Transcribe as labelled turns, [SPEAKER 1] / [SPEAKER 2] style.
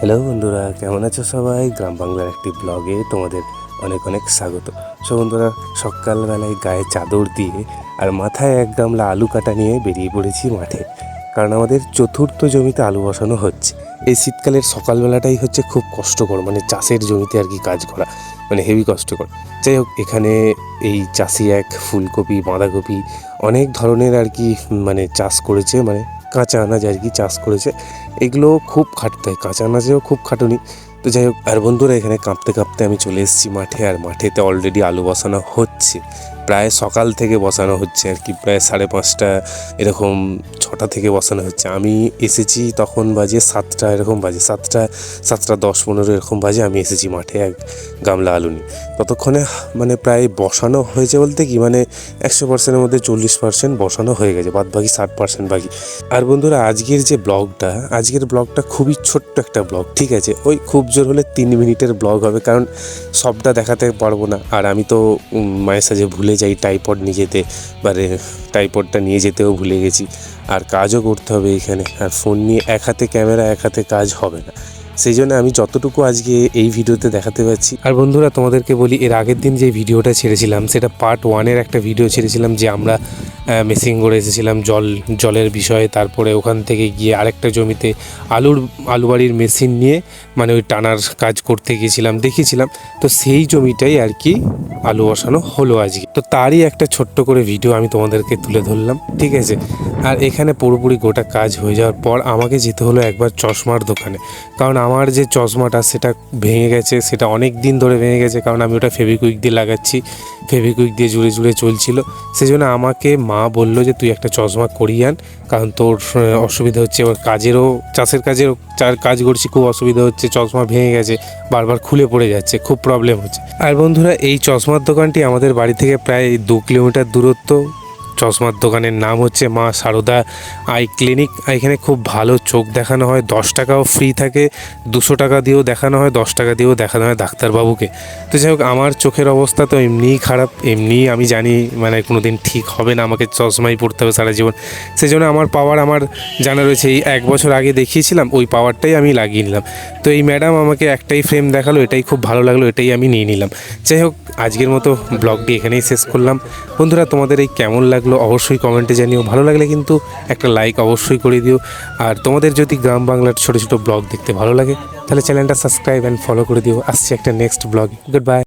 [SPEAKER 1] Hello বন্ধুরা, কেমন আছো সবাই? গ্রাম বাংলার একটি ব্লগে তোমাদের অনেক অনেক স্বাগত। সো বন্ধুরা, সকালবেলায় গায়ে চাদর দিয়ে আর মাথায় এক গামলা আলু কাটা নিয়ে বেরিয়ে পড়েছি মাঠে। কারণ আমাদের চতুর্থ জমিতে আলু বসানো হচ্ছে। এই শীতকালের সকালবেলাটাই হচ্ছে খুব কষ্টকর মানে চাষের জমিতে আর কি কাজ করা মানে হেভি কষ্টকর। যাই হোক, এখানে এই চাষি এক ফুলকপি, বাঁধাকপি অনেক ধরনের আর কি মানে চাষ করেছে মানে কাঁচা আনাজ আর কি চাষ করেছে। এগুলো খুব খাটতে হয়, কাঁচা আনাজেও খুব খাটুনি। তো যাই হোক, আর বন্ধুরা এখানে কাঁপতে কাঁপতে আমি চলে এসেছি মাঠে, আর মাঠেতে অলরেডি আলু বসানো হচ্ছে। প্রায় সকাল থেকে বসানো হচ্ছে আর কি, প্রায় সাড়ে পাঁচটা এরকম ছটা থেকে বসানো হচ্ছে। আমি এসেছি তখন বাজে সাতটা, এরকম বাজে সাতটা সাতটা দশ পনেরো, এরকম বাজে আমি এসেছি মাঠে এক গামলা আলু নিয়ে। ততক্ষণে মানে প্রায় বসানো হয়েছে বলতে কি মানে একশো পার্সেন্টের মধ্যে চল্লিশ পার্সেন্ট বসানো হয়ে গেছে বাদ বাকি ষাট পার্সেন্ট বাকি। আর বন্ধুরা, আজকের যে ব্লগটা, আজকের ব্লগটা খুবই ছোট্ট একটা ব্লগ, ঠিক আছে? ওই খুব জোর হলে তিন মিনিটের ব্লগ হবে, কারণ সবটা দেখাতে পারব না। আর আমি তো মায়ের সাথে ভুলে যাই টাইপড নিয়ে যেতে বারে টাইপডটা নিয়ে যেতেও ভুলে গেছি। আর কাজও করতে হবে এখানে। আর ফোন নিয়ে এক হাতে ক্যামেরা এক হাতে কাজ হবে না। সেই জন্য আমি যতটুকু আজকে এই ভিডিওতে দেখাতে পারছি। আর বন্ধুরা, তোমাদেরকে বলি, এর আগের দিন যে ভিডিওটা ছেড়েছিলাম, সেটা পার্ট ওয়ানের একটা ভিডিও ছেড়েছিলাম যে আমরা মেসিং করে এসেছিলাম জল, জলের বিষয়ে। তারপরে ওখান থেকে গিয়ে আরেকটা জমিতে আলুর আলু বাড়ির মেশিন নিয়ে মানে ওই টানার কাজ করতে গিয়েছিলাম দেখেছিলাম তো সেই জমিটাই আর কি আলু বসানো হলো আজকে। তো তারই একটা ছোট্ট করে ভিডিও আমি তোমাদেরকে তুলে ধরলাম, ঠিক আছে? আর এখানে পুরোপুরি গোটা কাজ হয়ে যাওয়ার পর আমাকে যেতে হলো একবার চশমার দোকানে। কারণ আমার যে চশমাটা সেটা ভেঙে গেছে, সেটা অনেক দিন ধরে ভেঙে গেছে, কারণ আমি ওটা ফেভিকুইক দিয়ে লাগাচ্ছি, ফেভিকুইক দিয়ে জুড়ে জুড়ে চলছিল। সেই জন্য আমাকে মা বলল যে, তুই একটা চশমা করিয়ে আন, কারণ তোর অসুবিধা হচ্ছে এবার কাজেরও, চাষের কাজেরও, চার কাজ করছি, খুব অসুবিধা হচ্ছে, চশমা ভেঙে গেছে, বারবার খুলে পড়ে যাচ্ছে, খুব প্রবলেম হচ্ছে। আর বন্ধুরা, এই চশমার দোকানটি আমাদের বাড়ি থেকে প্রায় দু কিলোমিটার দূরত্ব চশমার দোকানের নাম হচ্ছে মা সারদা আই ক্লিনিক। এখানে খুব ভালো চোখ দেখানো হয়, দশ টাকাও ফ্রি থাকে, দুশো টাকা দিয়েও দেখানো হয়, দশ টাকা দিয়েও দেখানো হয় ডাক্তারবাবুকে। তো যাই হোক, আমার চোখের অবস্থা তো এমনিই খারাপ, এমনিই আমি জানি মানে কোনো দিন ঠিক হবে না, আমাকে চশমাই পড়তে হবে সারা জীবন। সেই জন্য আমার পাওয়ার আমার জানা রয়েছে, এই এক বছর আগে দেখিয়েছিলাম, ওই পাওয়ারটাই আমি লাগিয়ে নিলাম। তো এই ম্যাডাম আমাকে একটাই ফ্রেম দেখাল, এটাই খুব ভালো লাগল, এটাই আমি নিয়ে নিলাম। যাই হোক, আজকের মতো ব্লগটি এখানেই শেষ করলাম। বন্ধুরা, তোমাদের এই কেমন লাগল, অবশ্যই কমেন্টে জানিও। ভালো লাগলে কিন্তু একটা লাইক অবশ্যই করে দিও। আর তোমাদের যদি গ্রাম বাংলার ছোটো ছোটো ব্লগ দেখতে ভালো লাগে, তাহলে চ্যানেলটা সাবস্ক্রাইব অ্যান্ড ফলো করে দিও। আসছে একটা নেক্সট ব্লগ গুড বাই